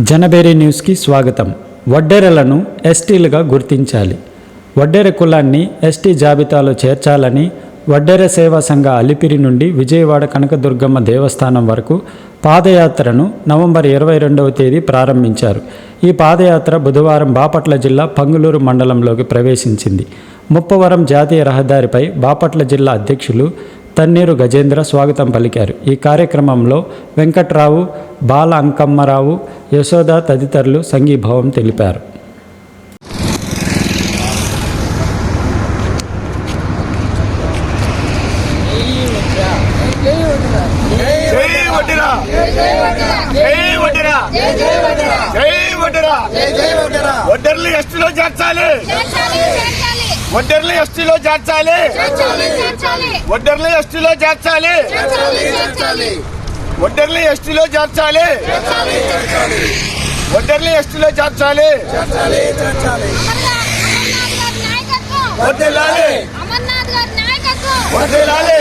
జనబేరి న్యూస్కి స్వాగతం. వడ్డెరలను ఎస్టీలుగా గుర్తించాలి. వడ్డెర కులాన్ని ఎస్టీ జాబితాలో చేర్చాలని వడ్డెర సేవా సంఘ అలిపిరి నుండి విజయవాడ కనకదుర్గమ్మ దేవస్థానం వరకు పాదయాత్రను నవంబర్ ఇరవై రెండవ తేదీ ప్రారంభించారు. ఈ పాదయాత్ర బుధవారం బాపట్ల జిల్లా పంగులూరు మండలంలోకి ప్రవేశించింది. ముప్పవరం జాతీయ రహదారిపై బాపట్ల జిల్లా అధ్యక్షులు తన్నీరు గజేంద్ర స్వాగతం పలికారు. ఈ కార్యక్రమంలో వెంకట్రావు బాల అంకమ్మరావు యశోద తదితరులు సంఘీభావం తెలిపారు. జై జై వడ్డీరా జై వడ్డీరా వడ్డర్లు ఎస్టీలో చేర్చాలి వడ్డర్లు ఎస్టీలో చేర్చాలి. వడ్డర్లు ఎస్టీలో చేర్చాలి. వడ్డర్లు ఎస్టీలో చేర్చాలి. వడ్డర్లు ఎస్టీలో చేర్చాలి. వడ్డెలాలి అమర్నాథ్ గారి నాయకత్వం. వడ్డెలాలి